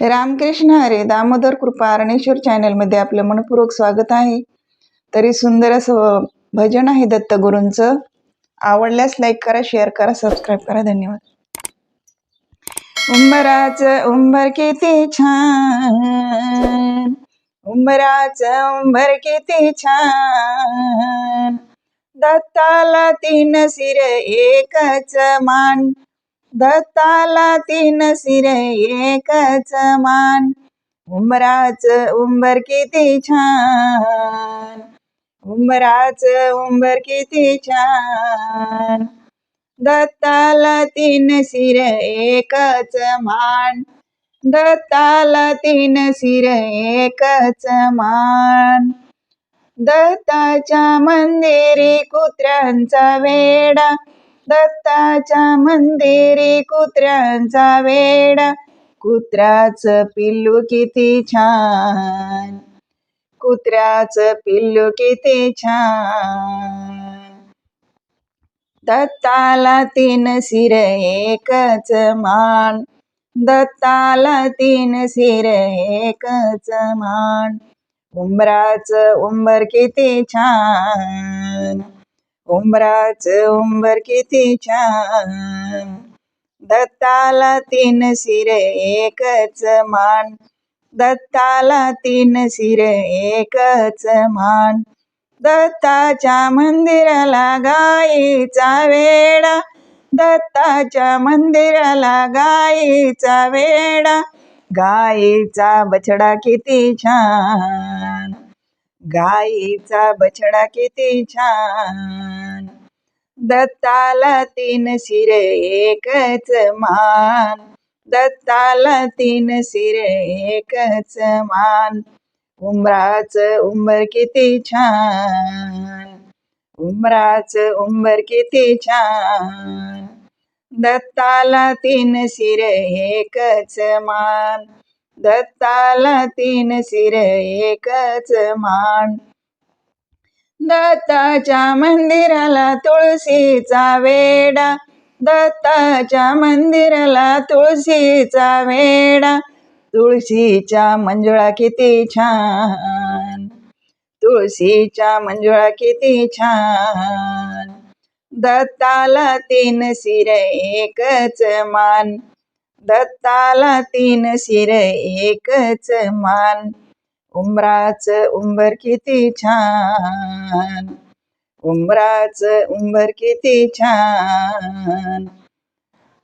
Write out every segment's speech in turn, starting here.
रामकृष्ण हरे दामोदर कृपा अरणेश्वर चॅनलमध्ये आपलं मनपूर्वक स्वागत आहे. तरी सुंदर असं भजन आहे दत्तगुरूंचं. आवडल्यास लाईक करा शेअर करा सबस्क्राईब करा. धन्यवाद. उंबराच उंबर किती छान. उंबराच उंबर किती छान. दत्ताला तीन सिर एकच मान. दत्ताला तीन सिरे एकच मान. उंबराच उंबर किती छान. उंबराच उंबर किती छान. दत्ताला तीन सिर एकच मान. दत्ताला तीन सिर एकच मान. दत्ताच्या मंदिरी कुत्र्यांचा वेडा. दत्ताच्या मंदिरी कुत्र्यांचा वेडा. कुत्र्याच पिल्लू किती छान. कुत्र्याच पिल्लू किती छान. दत्ताला तीन सिर एकच मान. दत्ताला तीन सिर एकच मान. उंबराच उंबर किती छान. उंबराच उंबर किती छान. दत्ताला तीन सिरे एकच मान. दत्ताला तीन सिरे एकच मान. दत्ताच्या मंदिराला गाईचा वेडा. दत्ताच्या मंदिराला गाईचा वेडा. गाईचा बछडा किती छान. गाईचा बछडा किती छान. दत्ताला तीन सिर एकच मान. दत्ताला तीन सिर एकच मान. उमराच उंबर किती छान. उमराच उंबर किती छान. दत्ताला तीन शिरे एकच मान. दत्ताला तीन सिर एकच मान. दत्ताच्या मंदिराला तुळशीचा वेडा. दत्ताच्या मंदिराला तुळशीचा वेडा. तुळशीच्या मंजुळा किती छान. तुळशीच्या मंजुळा किती छान. दत्ताला तीन सिर एकच मान. दत्ताला तीन शिर एकच मान. उमराच उंबर किती छान. उमराच उंबर किती छान.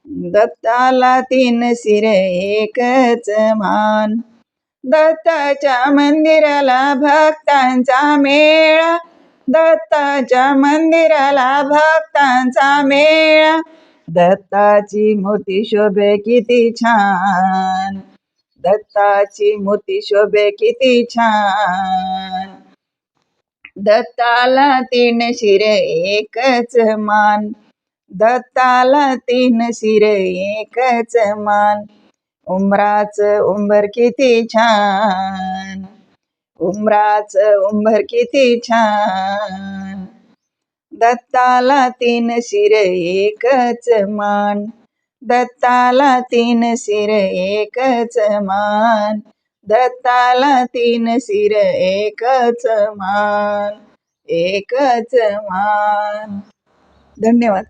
दत्ताला तीन शिर एकच मान. दत्ताच्या मंदिराला भक्तांचा मेळा. दत्ताच्या मंदिराला भक्तांचा मेळा. दत्ताची मूर्ती शोभे किती छान. दत्ताची मूर्ती शोभे किती छान. दत्ताला तीन शिरे एकच मान. दत्ताला तीन शिरे एकच मान. उमराच उंबर किती छान. उमराच उंबर किती छान. दत्ताला तीन शिर एकच मान. दत्ताला तीन शिर एकच मान. दत्ताला तीन शिर एकच मान. एकच मान. धन्यवाद.